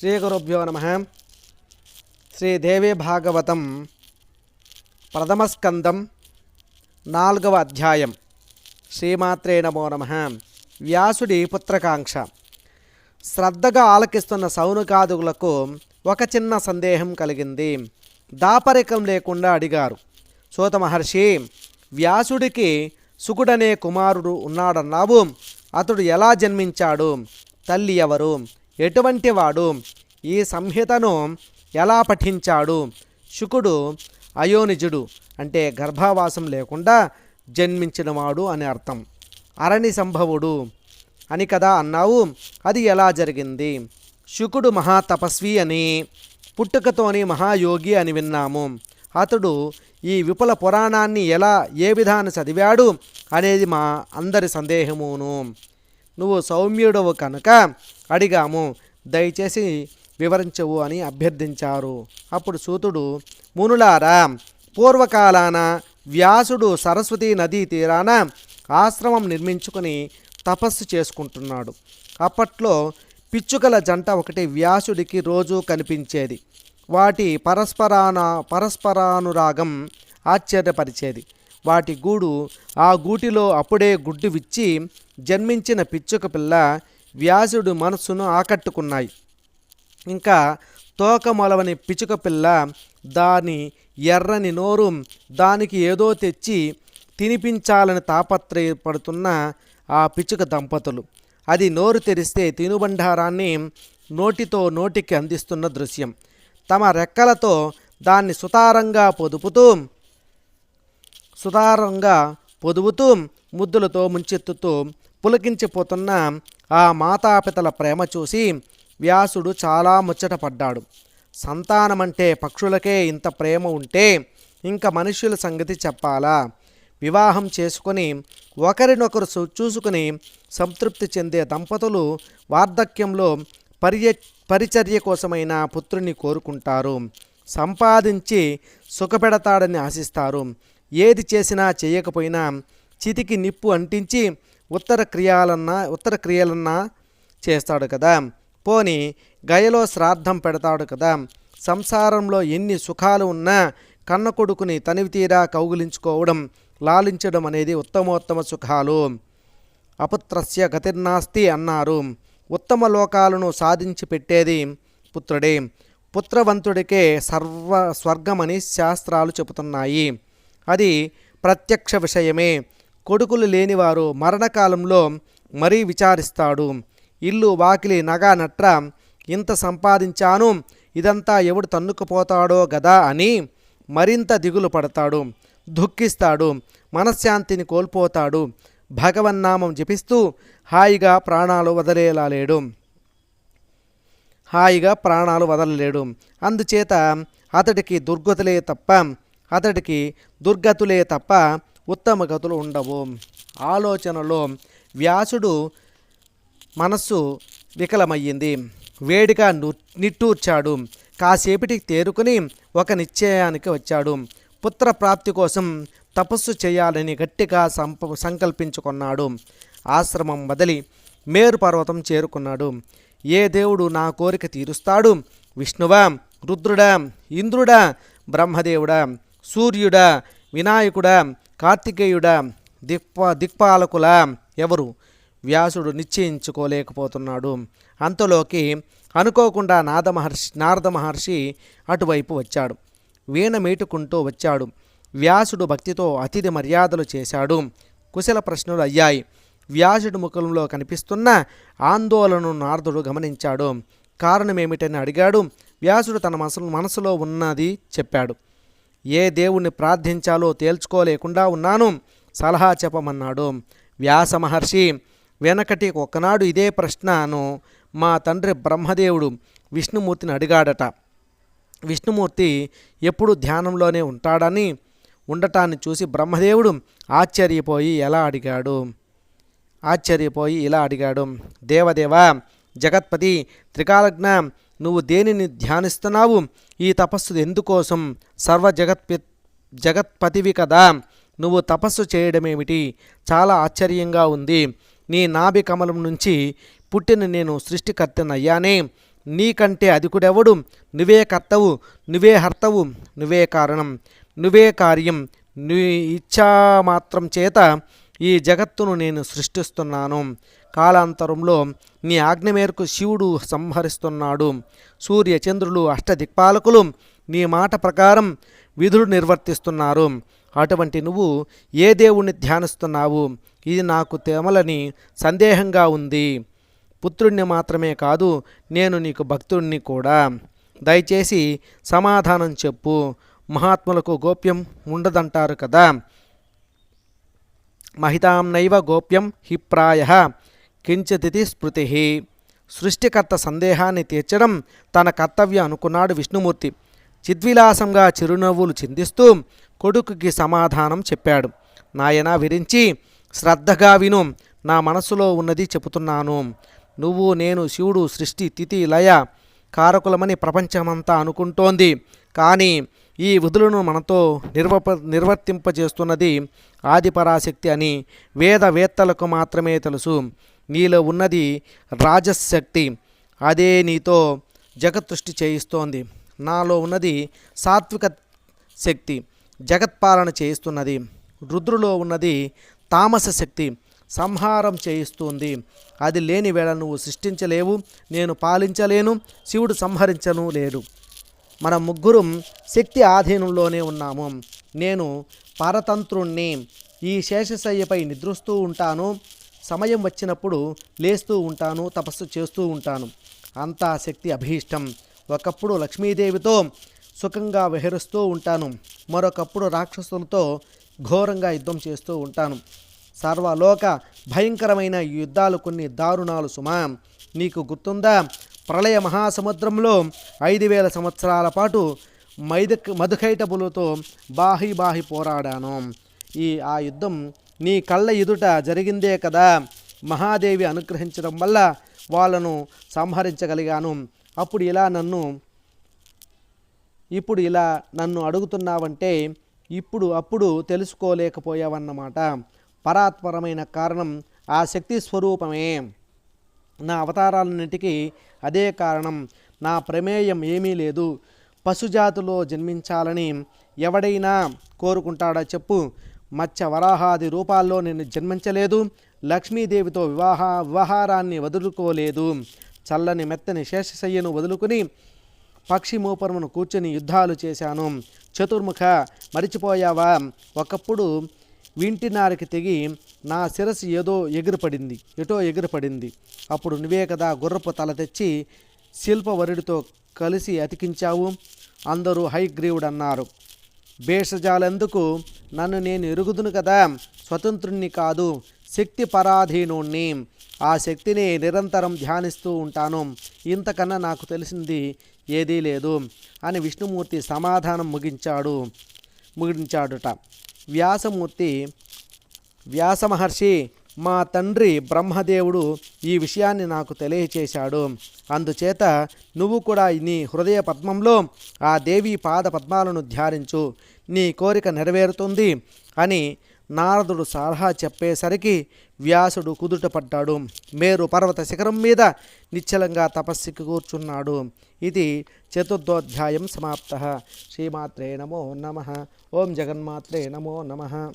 శ్రీగురుభ్యో నమ. శ్రీదేవి భాగవతం ప్రథమస్కందం నాలుగవ అధ్యాయం. శ్రీమాత్రే నమో నమ. వ్యాసుడి పుత్రకాంక్ష. శ్రద్ధగా ఆలకిస్తున్న సౌనకాదులకు ఒక చిన్న సందేహం కలిగింది. దాపరికం లేకుండా అడిగారు. సూత మహర్షి వ్యాసుడికి సుకుడనే కుమారుడు ఉన్నాడన్నావు. అతడు ఎలా జన్మించాడు? తల్లి ఎవరు? ఎటువంటి వాడు ఈ సంహితను ఎలా పఠించాడు? శుకుడు అయోనిజుడు అంటే గర్భావాసం లేకుండా జన్మించినవాడు అని అర్థం. అరణి సంభవుడు. అని కదా అన్నావు అది ఎలా జరిగింది? శుకుడు మహాతపస్వి అని పుట్టుకతోని మహాయోగి అని విన్నాము. అతడు ఈ విపుల పురాణాన్ని ఎలా ఏ విధాన చదివాడు అనేది మా అందరి సందేహమును. నువ్వు సౌమ్యుడవు కనుక అడిగాము. దయచేసి వివరించవు అని అభ్యర్థించారు. అప్పుడు సూతుడు మునులారా పూర్వకాలాన వ్యాసుడు సరస్వతి నదీ తీరాన ఆశ్రమం నిర్మించుకొని తపస్సు చేసుకుంటున్నాడు. అప్పట్లో పిచ్చుకల జంట ఒకటి వ్యాసుడికి రోజు కనిపించేది. వాటి పరస్పరాన పరస్పరానురాగం ఆశ్చర్యపరిచేది. వాటి గూడు ఆ గూటిలో అప్పుడే గుడ్డు విచ్చి జన్మించిన పిచ్చుక పిల్ల వ్యాసుడు మనస్సును ఆకట్టుకున్నాయి. ఇంకా తోకమొలవని పిచ్చుక పిల్ల దాని ఎర్రని నోరు దానికి ఏదో తెచ్చి తినిపించాలని తాపత్రయపడుతున్న ఆ పిచ్చుక దంపతులు. అది నోరు తెరిస్తే తినుబండారాన్ని నోటితో నోటికి అందిస్తున్న దృశ్యం. తమ రెక్కలతో దాన్ని సుతారంగా పొదుపుతూ సుతారంగా పొదువుతూ ముద్దులతో ముంచెత్తుతూ పులకించిపోతున్న ఆ మాతాపితల ప్రేమ చూసి వ్యాసుడు చాలా ముచ్చటపడ్డాడు సంతానమంటే పక్షులకే ఇంత ప్రేమ ఉంటే ఇంకా మనుష్యుల సంగతి చెప్పాలా? వివాహం చేసుకొని ఒకరినొకరు చూ- చూసుకుని సంతృప్తి చెందే దంపతులు వార్ధక్యంలో పర్య పరిచర్య కోసమైన పుత్రుని కోరుకుంటారు. సంపాదించి సుఖపెడతాడని ఆశిస్తారు. ఏది చేసినా చేయకపోయినా చితికి నిప్పు అంటించి ఉత్తర క్రియాలన్నా ఉత్తర క్రియలన్నా చేస్తాడు కదా. పోని గయలో శ్రాద్ధం పెడతాడు కదా. సంసారంలో ఎన్ని సుఖాలు ఉన్నా కన్న కొడుకుని తనివి తీరా కౌగులించుకోవడం లాలించడం అనేది ఉత్తమోత్తమ సుఖాలు. అపుత్రస్య గతిర్నాస్తి అన్నారు. ఉత్తమ లోకాలను సాధించి పెట్టేది పుత్రుడే. పుత్రవంతుడికే సర్వ స్వర్గమని శాస్త్రాలు చెబుతున్నాయి. అది ప్రత్యక్ష విషయమే. కొడుకులు లేనివారు మరణకాలంలో మరీ విచారిస్తాడు. ఇల్లు వాకిలి నగా నట్ర ఇంత సంపాదించాను ఇదంతా ఎవడు తన్నుకుపోతాడో గదా అని మరింత దిగులు పడతాడు. దుఃఖిస్తాడు మనశ్శాంతిని కోల్పోతాడు. భగవన్నామం జపిస్తూ హాయిగా ప్రాణాలు వదలేలా లేడు. హాయిగా ప్రాణాలు వదలలేడు. అందుచేత అతడికి దుర్గతులే తప్ప అతడికి దుర్గతులే తప్ప ఉత్తమ గతులు ఉండవు. ఆలోచనలో వ్యాసుడు మనస్సు వికలమయ్యింది. వేడిగా ను- నిట్టూర్చాడు. కాసేపటికి తేరుకుని ఒక నిశ్చయానికి వచ్చాడు. పుత్ర ప్రాప్తి కోసం తపస్సు చేయాలని గట్టిగా సంప సంకల్పించుకున్నాడు. ఆశ్రమం వదిలి మేరు పర్వతం చేరుకున్నాడు. ఏ దేవుడు నా కోరిక తీరుస్తాడు? విష్ణువా? రుద్రుడా? ఇంద్రుడా? బ్రహ్మదేవుడా? సూర్యుడ వినాయకుడ కార్తికేయుడ దిక్ప దిక్పాలకుల ఎవరు? వ్యాసుడు నిశ్చయించుకోలేకపోతున్నాడు. అంతలోకి అనుకోకుండా నాద మహర్షి నారద మహర్షి అటువైపు వచ్చాడు. వీణ మీటుకుంటూ వచ్చాడు. వ్యాసుడు భక్తితో అతిథి మర్యాదలు చేశాడు. కుశల ప్రశ్నలు అయ్యాయి. వ్యాసుడి ముఖంలో కనిపిస్తున్న ఆందోళనను నారదుడు గమనించాడు. కారణమేమిటని అడిగాడు. వ్యాసుడు తన మనసు మనసులో ఉన్నది చెప్పాడు. ఏ దేవుణ్ణి ప్రార్థించాలో తేల్చుకోలేకుండా ఉన్నాను. సలహా చెప్పమన్నాడు. వ్యాస మహర్షి వెనకటి ఒకనాడు ఇదే ప్రశ్నను మా తండ్రి బ్రహ్మదేవుడు విష్ణుమూర్తిని అడిగాడట. విష్ణుమూర్తి ఎప్పుడు ధ్యానంలోనే ఉంటాడని ఉండటాన్ని చూసి బ్రహ్మదేవుడు ఆశ్చర్యపోయి ఎలా అడిగాడు? ఆశ్చర్యపోయి ఇలా అడిగాడు. దేవదేవ జగత్పతి త్రికాలజ్ఞ నువ్వు దేనిని ధ్యానిస్తున్నావు? ఈ తపస్సు ఎందుకోసం? సర్వ జగత్పి జగత్పతివి కదా. నువ్వు తపస్సు చేయడమేమిటి? చాలా ఆశ్చర్యంగా ఉంది. నీ నాభి కమలం నుంచి పుట్టిన నేను సృష్టికర్తనయ్యానే. నీకంటే అధికుడెవడు? నువ్వే కర్తవు నువ్వే హర్తవు నువ్వే కారణం నువ్వే కార్యం నీ ఇచ్ఛా మాత్రం చేత ఈ జగత్తును నేను సృష్టిస్తున్నాను. కాలాంతరంలో నీ ఆజ్ఞ మేరకు శివుడు సంహరిస్తున్నాడు. సూర్య చంద్రులు అష్టదిక్పాలకులు నీ మాట ప్రకారం విధులు నిర్వర్తిస్తున్నారు. అటువంటి నువ్వు ఏ దేవుణ్ణి ధ్యానిస్తున్నావు? ఇది నాకు తెమలని సందేహంగా ఉంది. పుత్రుణ్ణి మాత్రమే కాదు నేను నీకు భక్తుణ్ణి కూడా. దయచేసి సమాధానం చెప్పు. మహాత్ములకు గోప్యం ఉండదంటారు కదా. మహితాంనైవ గోప్యం హి ప్రాయ కించితిథి స్మృతి. సృష్టికర్త సందేహాన్ని తీర్చడం తన కర్తవ్యం అనుకున్నాడు విష్ణుమూర్తి. చిద్విలాసంగా చిరునవ్వులు చిందిస్తూ కొడుకుకి సమాధానం చెప్పాడు. నాయనా విరించి శ్రద్ధగా విను నా మనసులో ఉన్నది చెబుతున్నాను. నువ్వు నేను శివుడు సృష్టి తిథి లయ కారకులమని ప్రపంచమంతా అనుకుంటోంది. కానీ ఈ విధులను మనతో నిర్వప నిర్వర్తింపజేస్తున్నది ఆదిపరాశక్తి అని వేదవేత్తలకు మాత్రమే తెలుసు. నీలో ఉన్నది రాజశక్తి. అదే నీతో జగత్సృష్టి చేయిస్తోంది. నాలో ఉన్నది సాత్విక శక్తి. జగత్పాలన చేయిస్తున్నది. రుద్రులో ఉన్నది తామస శక్తి. సంహారం చేయిస్తుంది. అది లేని వేళ నువ్వు సృష్టించలేవు. నేను పాలించలేను. శివుడు సంహరించను లేడు. మన ముగ్గురం శక్తి ఆధీనంలోనే ఉన్నాము. నేను పరతంత్రుణ్ణి ఈ శేషశయ్యపై నిద్రిస్తూ ఉంటాను. సమయం వచ్చినప్పుడు లేస్తూ ఉంటాను తపస్సు చేస్తూ ఉంటాను. అంతా శక్తి అభీష్టం. ఒకప్పుడు లక్ష్మీదేవితో సుఖంగా విహరిస్తూ ఉంటాను. మరొకప్పుడు రాక్షసులతో ఘోరంగా యుద్ధం చేస్తూ ఉంటాను. సర్వలోక భయంకరమైన యుద్ధాలు కొన్ని దారుణాలు సుమా. నీకు గుర్తుందా? ప్రళయ మహాసముద్రంలో ఐదు వేల సంవత్సరాల పాటు మైదక్ మధుకైటబులతో బాహి బాహి పోరాడాను. ఈ ఆ యుద్ధం నీ కళ్ళ ఎదుట జరిగిందే కదా. మహాదేవి అనుగ్రహించడం వల్ల వాళ్ళను సంహరించగలిగాను. అప్పుడు ఇలా నన్ను ఇప్పుడు ఇలా నన్ను అడుగుతున్నావంటే ఇప్పుడు అప్పుడు తెలుసుకోలేకపోయావన్నమాట. పరాత్పరమైన కారణం ఆ శక్తి స్వరూపమే. నా అవతారాలన్నిటికీ అదే కారణం. నా ప్రమేయం ఏమీ లేదు. పశుజాతిలో జన్మించాలని ఎవడైనా కోరుకుంటాడా చెప్పు. మత్స్య వరాహాది రూపాల్లో నేను జన్మించలేదు. లక్ష్మీదేవితో వివాహ వివాహారాన్ని వదులుకోలేదు. చల్లని మెత్తని శేషశయ్యను వదులుకుని పక్షి మూపరమును కూర్చొని యుద్ధాలు చేశాను. చతుర్ముఖ మరిచిపోయావా? ఒకప్పుడు వింటినారికి తెగి నా శిరస్సు ఏదో ఎగిరిపడింది ఎటో ఎగిరిపడింది. అప్పుడు నువ్వే కదా గుర్రపు తల తెచ్చి శిల్పవరుడితో కలిసి అతికించావు? అందరూ హైగ్రీవుడన్నారు. భేషజాలెందుకు? నన్ను నేను ఎరుగుదును కదా? స్వతంత్రుణ్ణి కాదు శక్తి పరాధీనుణ్ణి ఆ శక్తిని నిరంతరం ధ్యానిస్తూ ఉంటాను. ఇంతకన్నా నాకు తెలిసింది ఏదీ లేదు అని విష్ణుమూర్తి సమాధానం ముగించాడు. ముగించాడుట. వ్యాసమూర్తి వ్యాస మహర్షి మా తండ్రి బ్రహ్మదేవుడు ఈ విషయాన్ని నాకు తెలియచేశాడు. అందుచేత నువ్వు కూడా నీ హృదయ పద్మంలో ఆ దేవి పాద పద్మాలను ధ్యానించు. నీ కోరిక నెరవేరుతుంది అని నారదుడు సలహా చెప్పేసరికి వ్యాసుడు కుదుటపడ్డాడు. మేరు పర్వత శిఖరం మీద నిశ్చలంగా తపస్సుకి కూర్చున్నాడు. ఇది చతుర్థోధ్యాయం సమాప్త. శ్రీమాత్రే నమో నమ. ఓం జగన్మాత్రే నమో నమ.